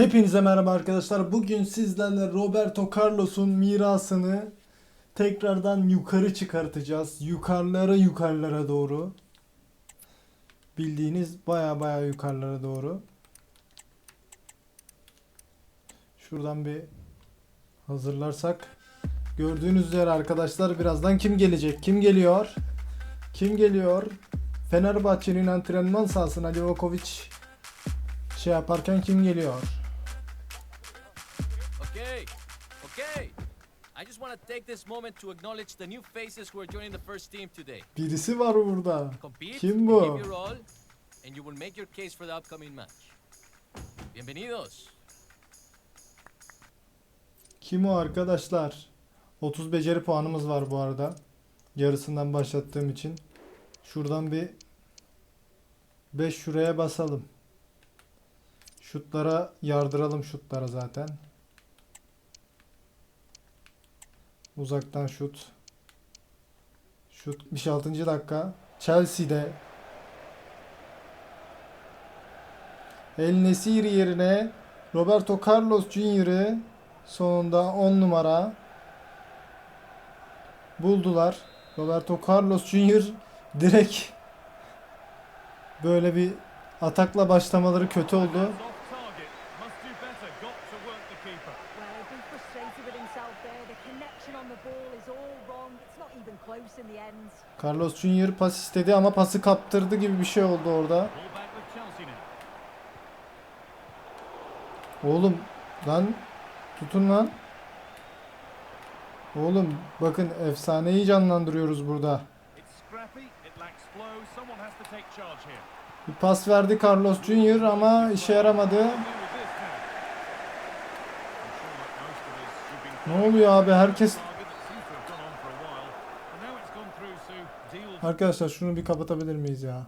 Hepinize merhaba arkadaşlar. Bugün sizlerle Roberto Carlos'un mirasını tekrardan yukarı çıkartacağız. Yukarılara yukarılara doğru. Bildiğiniz baya baya yukarılara doğru. Şuradan bir hazırlarsak. Gördüğünüz üzere arkadaşlar birazdan kim gelecek? Kim geliyor? Kim geliyor? Fenerbahçe'nin antrenman sahasına Livakovic şey yaparken kim geliyor? Birisi var burada. Kim bu? give your all, and you will make your case for the upcoming match. Bienvenidos. Kim o arkadaşlar? 30 beceri puanımız var bu arada. Yarısından başlattığım için. Şuradan bir 5 şuraya basalım. Şutlara yardıralım şutlara zaten. Uzaktan şut. Şut 66. dakika. Chelsea'de El Nesiri yerine Roberto Carlos Jr.'ı sonunda 10 numara buldular. Roberto Carlos Jr. direkt böyle bir atakla başlamaları kötü oldu. Carlos Jr. pas istedi ama pası kaptırdı gibi bir şey oldu orada. Oğlum lan tutun lan. Oğlum bakın efsaneyi canlandırıyoruz burada. Bir pas verdi Carlos Jr. ama işe yaramadı. Ne oluyor abi herkes Arkadaşlar şunu bir kapatabilir miyiz ya?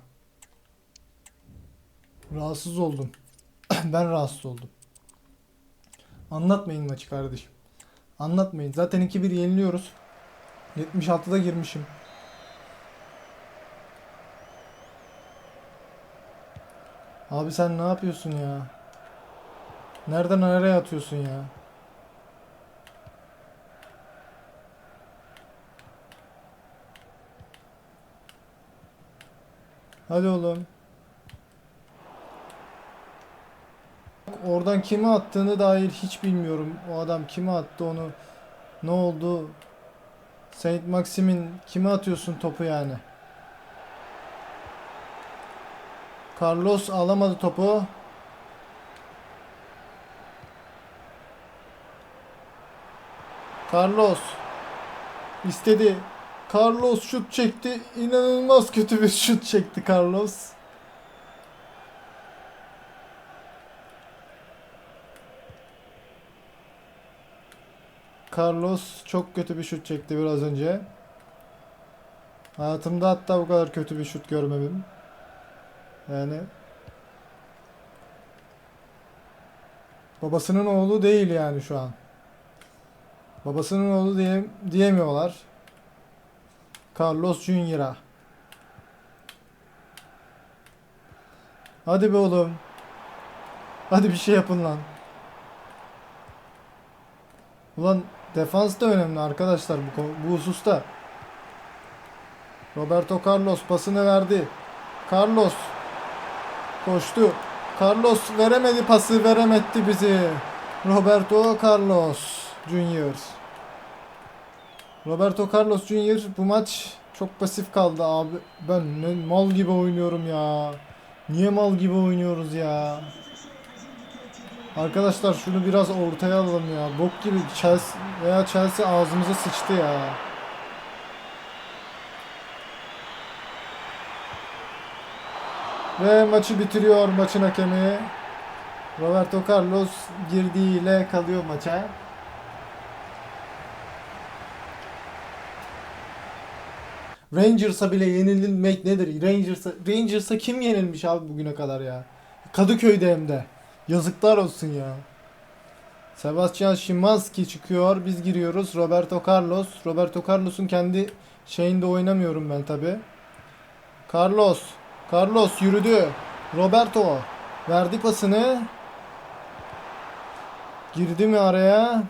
Rahatsız oldum. ben rahatsız oldum. Anlatmayın maçı kardeşim. Anlatmayın. Zaten 2-1 yeniliyoruz. 76'da girmişim. Abi sen ne yapıyorsun ya? Nereden nereye atıyorsun ya? Hadi oğlum. Oradan kime attığını dair hiç bilmiyorum. O adam kime attı onu. Ne oldu? Saint Maxim'in kime atıyorsun topu yani? Carlos alamadı topu. Carlos istedi. Carlos şut çekti. İnanılmaz kötü bir şut çekti Carlos. Carlos çok kötü bir şut çekti biraz önce. Hayatımda hatta bu kadar kötü bir şut görmedim. Yani babasının oğlu değil yani şu an. Babasının oğlu diye diyemiyorlar. Carlos Junior'a. Hadi be oğlum. Hadi bir şey yapın lan. Ulan defans da önemli arkadaşlar bu, bu hususta. Roberto Carlos pasını verdi. Carlos koştu. Carlos veremedi pası veremetti bizi. Roberto Carlos Junior. Roberto Carlos Jr. bu maç çok pasif kaldı abi. Ben ne mal gibi oynuyorum ya. Niye mal gibi oynuyoruz ya? Arkadaşlar şunu biraz ortaya alalım ya. Bok gibi Chelsea veya Chelsea ağzımıza sıçtı ya. Ve maçı bitiriyor maçın hakemi. Roberto Carlos girdiğiyle kalıyor maça. Rangers'a bile yenilmek nedir? Rangers'a Rangers'a kim yenilmiş abi bugüne kadar ya? Kadıköy'de hem de. Yazıklar olsun ya. Sebastian Szymanski çıkıyor. Biz giriyoruz. Roberto Carlos. Roberto Carlos'un kendi şeyinde oynamıyorum ben tabi. Carlos. Carlos yürüdü. Roberto verdi pasını. Girdi mi araya?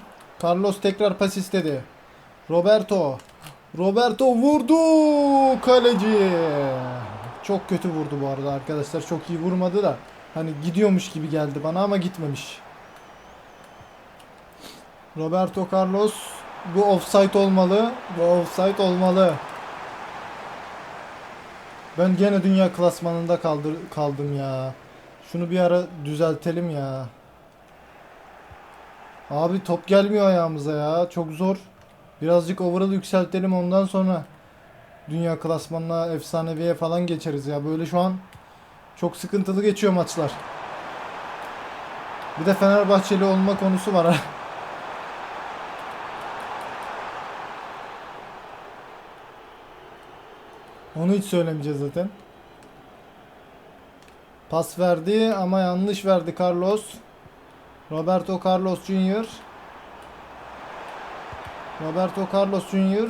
Carlos tekrar pas istedi. Roberto. Roberto vurdu. Kaleci. Çok kötü vurdu bu arada arkadaşlar. Çok iyi vurmadı da. Hani gidiyormuş gibi geldi bana ama gitmemiş. Roberto Carlos. Bu offside olmalı. Bu offside olmalı. Ben gene dünya klasmanında kaldır, kaldım ya. Şunu bir ara düzeltelim ya. Abi top gelmiyor ayağımıza ya. Çok zor. Birazcık overall yükseltelim ondan sonra dünya klasmanına efsaneviye falan geçeriz ya. Böyle şu an çok sıkıntılı geçiyor maçlar. Bir de Fenerbahçeli olma konusu var ha. Onu hiç söylemeyeceğiz zaten. Pas verdi ama yanlış verdi Carlos. Roberto Carlos Jr. Roberto Carlos Jr.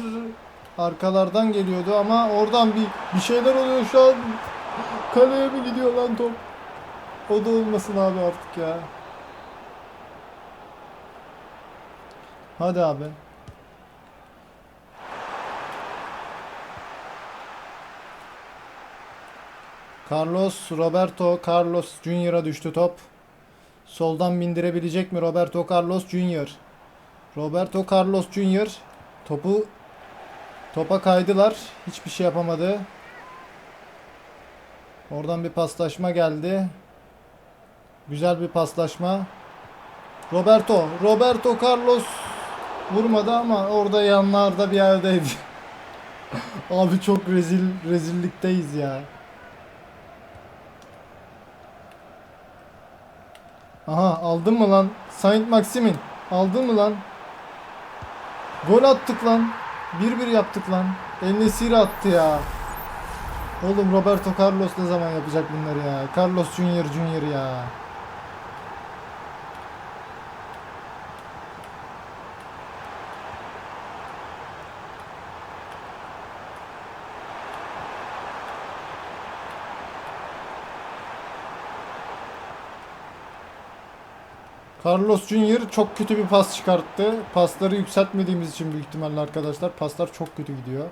arkalardan geliyordu ama oradan bir bir şeyler oluyor şu an. Kaleye mi gidiyor lan top? O da olmasın abi artık ya. Hadi abi. Carlos Roberto Carlos Jr.'a düştü top. Soldan bindirebilecek mi Roberto Carlos Jr.? Roberto Carlos Jr. topu topa kaydılar. Hiçbir şey yapamadı. Oradan bir paslaşma geldi. Güzel bir paslaşma. Roberto, Roberto Carlos vurmadı ama orada yanlarda bir yerdeydi. Abi çok rezil rezillikteyiz ya. Aha aldın mı lan? Saint Maximin. Aldın mı lan? Gol attık lan. 1-1 yaptık lan. El Nesiri attı ya. Oğlum Roberto Carlos ne zaman yapacak bunları ya? Carlos Junior Junior ya. Carlos Junior çok kötü bir pas çıkarttı. Pasları yükseltmediğimiz için büyük ihtimalle arkadaşlar. Paslar çok kötü gidiyor.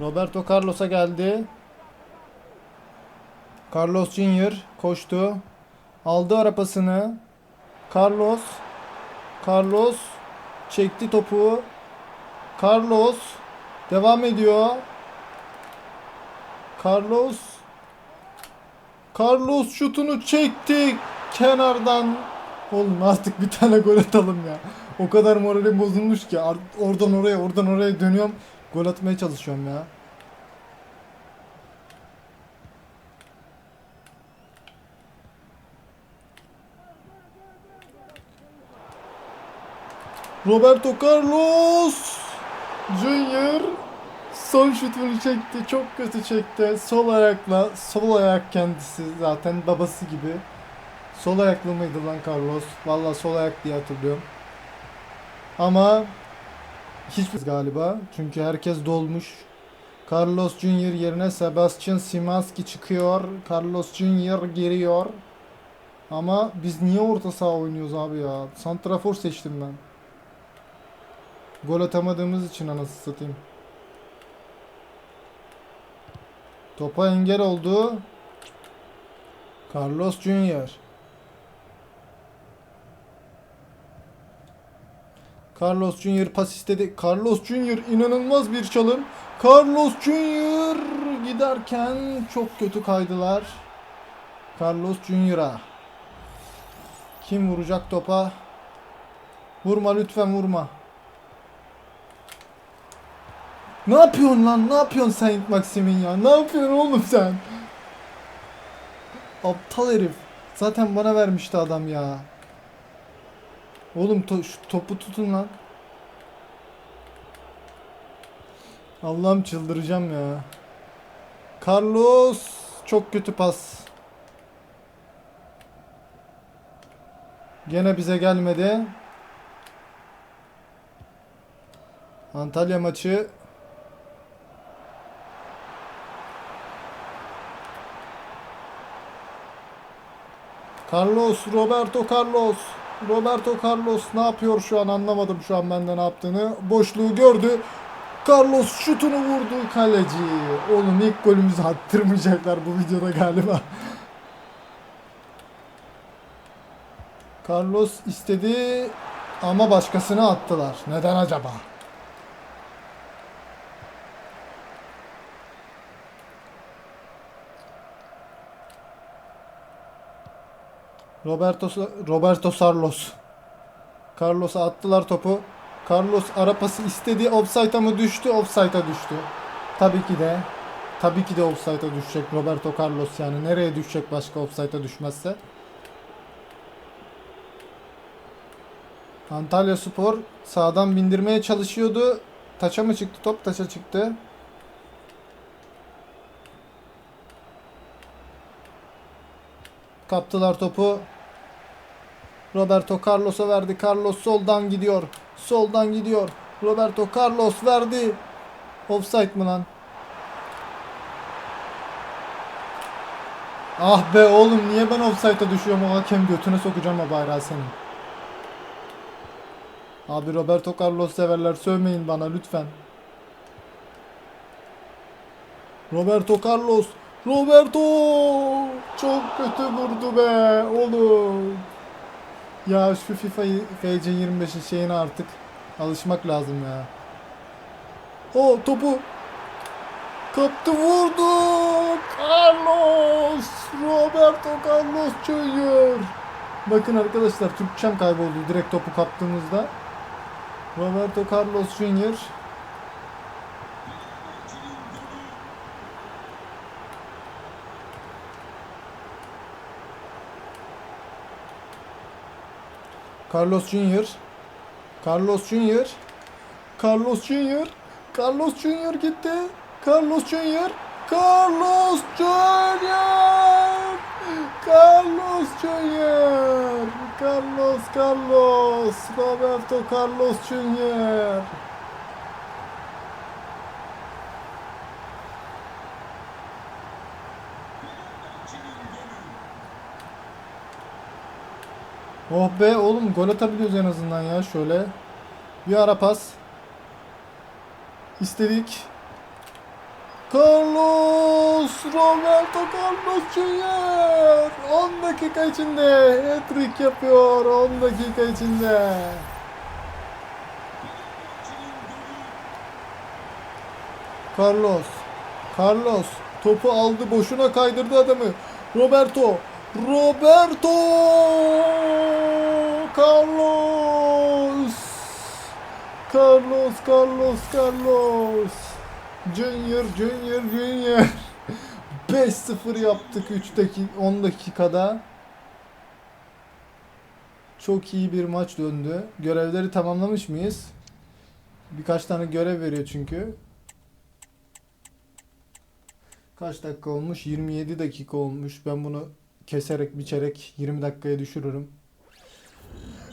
Roberto Carlos'a geldi. Carlos Junior koştu. Aldı arapasını. Carlos. Carlos çekti topu. Carlos devam ediyor. Carlos Carlos şutunu çekti kenardan. Oğlum artık bir tane gol atalım ya. O kadar moralim bozulmuş ki oradan oraya oradan oraya dönüyorum. Gol atmaya çalışıyorum ya. Roberto Carlos Junior son şutunu çekti. Çok kötü çekti. Sol ayakla, sol ayak kendisi zaten babası gibi. Sol ayaklı mıydı lan Carlos? Vallahi sol ayak diye hatırlıyorum. Ama hiçbir galiba. Çünkü herkes dolmuş. Carlos Junior yerine Sebastian Simanski çıkıyor. Carlos Junior giriyor. Ama biz niye orta saha oynuyoruz abi ya? Santrafor seçtim ben. Gol atamadığımız için anasını satayım. Topa engel oldu. Carlos Junior. Carlos Junior pas istedi. Carlos Junior inanılmaz bir çalım. Carlos Junior giderken çok kötü kaydılar. Carlos Junior'a. Kim vuracak topa? Vurma lütfen vurma. Ne yapıyorsun lan? Ne yapıyorsun Saint Maximin ya? Ne yapıyorsun oğlum sen? Aptal herif. Zaten bana vermişti adam ya. Oğlum to- şu topu tutun lan. Allah'ım çıldıracağım ya. Carlos çok kötü pas. Gene bize gelmedi. Antalya maçı Carlos, Roberto Carlos. Roberto Carlos ne yapıyor şu an anlamadım şu an bende ne yaptığını. Boşluğu gördü. Carlos şutunu vurdu kaleci. Oğlum ilk golümüzü attırmayacaklar bu videoda galiba. Carlos istedi ama başkasını attılar. Neden acaba? Roberto Roberto Carlos. Carlos'a attılar topu. Carlos ara pası istedi. Offside'a mı düştü? Offside'a düştü. Tabii ki de. Tabii ki de offside'a düşecek Roberto Carlos yani. Nereye düşecek başka offside'a düşmezse? Antalya Spor sağdan bindirmeye çalışıyordu. Taça mı çıktı top? Taça çıktı. Kaptılar topu. Roberto Carlos'a verdi. Carlos soldan gidiyor. Soldan gidiyor. Roberto Carlos verdi. Offside mı lan? Ah be oğlum niye ben offside'a düşüyorum o hakem götüne sokacağım o bayrağı senin. Abi Roberto Carlos severler sövmeyin bana lütfen. Roberto Carlos. Roberto! Çok kötü vurdu be oğlum. Ya şu FIFA FC 25'in şeyine artık alışmak lazım ya. O topu kaptı vurdu. Carlos! Roberto Carlos Junior. Bakın arkadaşlar Türkçem kayboldu direkt topu kaptığımızda. Roberto Carlos Junior. Carlos Junior. Carlos Junior. Carlos Junior. Carlos Junior gitti. Carlos Junior. Carlos Junior. Carlos Junior. Carlos Carlos. Roberto Carlos Junior. Oh be oğlum gol atabiliyoruz en azından ya şöyle. Bir ara pas. İstedik. Carlos Roberto Carlos Junior 10 dakika içinde hat-trick yapıyor 10 dakika içinde. Carlos Carlos topu aldı boşuna kaydırdı adamı. Roberto Roberto Carlos Carlos Carlos Carlos Junior Junior Junior 5-0 yaptık 3 dakika 10 dakikada. Çok iyi bir maç döndü. Görevleri tamamlamış mıyız? Birkaç tane görev veriyor çünkü. Kaç dakika olmuş? 27 dakika olmuş. Ben bunu keserek biçerek 20 dakikaya düşürürüm.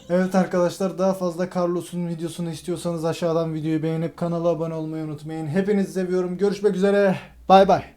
Evet arkadaşlar daha fazla Carlos'un videosunu istiyorsanız aşağıdan videoyu beğenip kanala abone olmayı unutmayın. Hepinizi seviyorum. Görüşmek üzere. Bay bay.